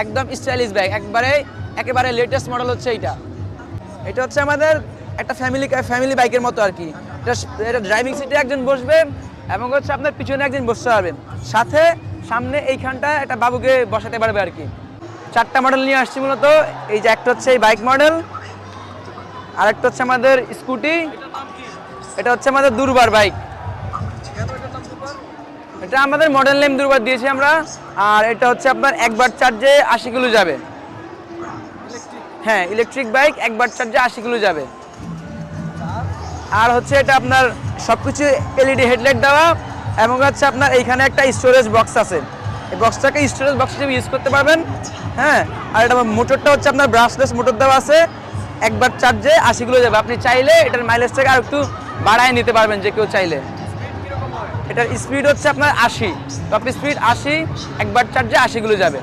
একদম stylish bag একবারে, একেবারে লেটেস্ট মডেল হচ্ছে এইটা। এটা হচ্ছে আমাদের একটা ফ্যামিলি ফ্যামিলি বাইকের মতো আর কি। এটা ড্রাইভিং সিটে একজন বসবে এবং হচ্ছে আপনার পিছনে একজন বসতে পারবেন সাথে সামনে এইখানটা একটা বাবুকে বসাতে পারবে আর কি। চারটা মডেল নিয়ে আসছি মূলত। এই যে একটা হচ্ছে এই বাইক মডেল আরেকটা হচ্ছে আমাদের স্কুটি এটা হচ্ছে আমাদের দুর্বার বাইক এটা আমাদের মডেল নেম দুর্বার দিয়েছি আমরা, আর এটা হচ্ছে আপনার একবার চার্জে আশি কিলো যাবে। হ্যাঁ ইলেকট্রিক বাইক একবার চার্জে আশি কিলো যাবে। আর হচ্ছে এটা আপনার সব কিছু এলইডি হেডলাইট দেওয়া, এবং হচ্ছে আপনার এইখানে একটা স্টোরেজ বক্স আছে। এই বক্সটাকে স্টোরেজ বক্স হিসেবে ইউজ করতে পারবেন। হ্যাঁ আর এটা মোটরটা হচ্ছে আপনার ব্রাশলেস মোটর দেওয়া আছে। একবার চার্জে আশি কিলো যাবে। আপনি চাইলে এটার মাইলেজটাকে আর একটু বাড়ায় নিতে পারবেন যে কেউ চাইলে। এটার স্পিড হচ্ছে আপনার আশি। টপ স্পিড আশি, একবার চার্জে আশি কিলো যাবে।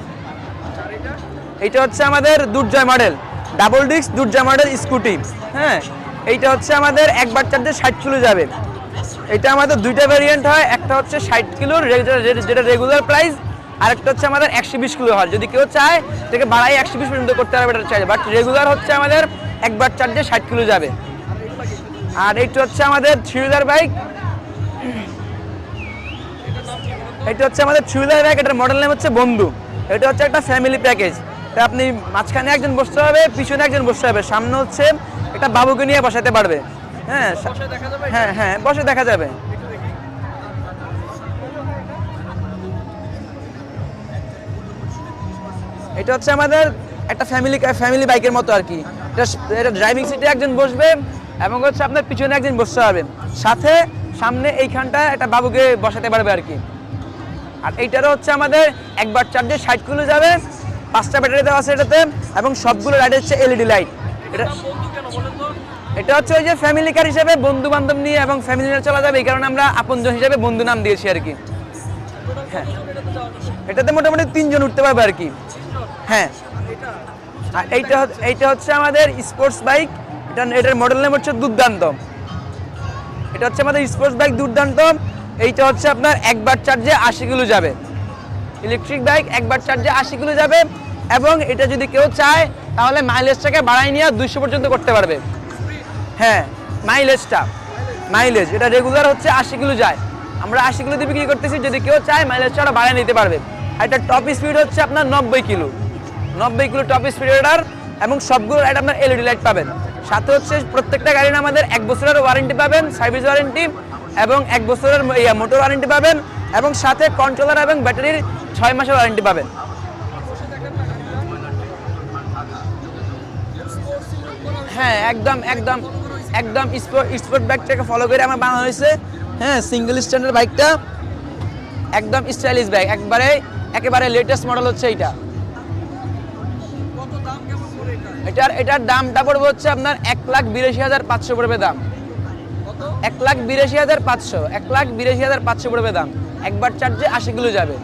এইটা হচ্ছে আমাদের Durjoy model double disc Durjoy model scooty হ্যাঁ এইটা হচ্ছে আমাদের একবার চার্জে ষাট কিলো যাবে। এটা আমাদের দুইটা ভ্যারিয়েন্ট হয়, একটা হচ্ছে ষাট কিলোর যেটা রেগুলার প্রাইস আর একটা হচ্ছে আমাদের একশো বিশ কিলো হয়। যদি কেউ চায় থেকে বাড়াই একশো বিশ পর্যন্ত করতে পারবে, এটা চাই বাট রেগুলার হচ্ছে আমাদের একবার চার্জে ষাট কিলো যাবে। আর এইটা হচ্ছে আমাদের থ্রি হুইলার বাইক এটা হচ্ছে আমাদের থ্রি হুইলার বাইক এটার মডেল নেম হচ্ছে বন্ধু এটা হচ্ছে একটা ফ্যামিলি প্যাকেজ তা আপনি মাঝখানে একজন বসতে হবে পিছনে একজন বসতে হবে। সামনে হচ্ছে একটা বাবুকে নিয়ে বসাতে পারবে। হ্যাঁ হ্যাঁ হ্যাঁ বসে দেখা যাবে। এটা হচ্ছে আমাদের একটা ফ্যামিলি ফ্যামিলি বাইকের মতো আর কি। এটা এটা ড্রাইভিং সিটে একজন বসবে এবং হচ্ছে আপনার পিছনে একজন বসতে হবে। সাথে সামনে এইখানটা একটা বাবুকে বসাতে পারবে আর কি। আর এইটারও হচ্ছে আমাদের একবার চার্জে ষাট কিলো যাবে, পাঁচটা ব্যাটারি দেওয়া আছে এটাতে, এবং সবগুলো লাইট হচ্ছে এলইডি লাইট এটা এটা হচ্ছে ওই যে ফ্যামিলি কার হিসেবে বন্ধু বান্ধব নিয়ে এবং ফ্যামিলি নিয়ে চলা যাবে, এই কারণে আমরা আপনজন হিসেবে বন্ধু নাম দিয়েছি আর কি। হ্যাঁ। এটাতে মোটামুটি তিনজন উঠতে পারবে আর কি। হ্যাঁ। আর এইটা এইটা হচ্ছে আমাদের স্পোর্টস বাইক এটা এটার মডেল নেম হচ্ছে দুর্দান্ত। এটা হচ্ছে আমাদের স্পোর্টস বাইক দুর্দান্ত। এইটা হচ্ছে আপনার একবার চার্জে আশি কিলো যাবে। ইলেকট্রিক বাইক একবার চার্জে আশি কিলো যাবে এবং এটা যদি কেউ চায়, তাহলে মাইলেজটাকে বাড়াই নিয়ে দুইশো পর্যন্ত করতে পারবে। হ্যাঁ মাইলেজটা মাইলেজ এটা রেগুলার হচ্ছে আশি কিলো যায়। আমরা আশি কিলো দিয়ে বিক্রি করতেছি, যদি কেউ চায় মাইলেজটা ওরা বাড়ায় নিতে পারবে। আর এটা টপ স্পিড হচ্ছে আপনার নব্বই কিলো। নব্বই কিলো টপ স্পিড এটার এবং সবগুলো লাইট আপনার এলইডি লাইট পাবেন। সাথে হচ্ছে প্রত্যেকটা গাড়ির আমাদের এক বছরের ওয়ারেন্টি পাবেন সার্ভিস ওয়ারেন্টি এবং এক বছরের মোটর ওয়ারেন্টি পাবেন এবং সাথে কন্ট্রোলার এবং ব্যাটারির ছয় মাসের ওয়ারেন্টি পাবেন। হ্যাঁ একদম একদম একদম স্পোর্ট বাইকটাকে ফলো করে আমার বানানো হয়েছে। হ্যাঁ সিঙ্গেল স্ট্যান্ডার্ড বাইকটা একদম স্টাইলিশ বাইক একবারে, একেবারে লেটেস্ট মডেল হচ্ছে এইটা। এটার এটার দামটা পড়বে হচ্ছে আপনার এক লাখ বিরাশি হাজার পাঁচশো পড়বে দাম। এক লাখ বিরাশি হাজার পাঁচশো, এক লাখ বিরাশি হাজার পাঁচশো পড়বে দাম। একবার চার্জে আশি কিলো যাবে।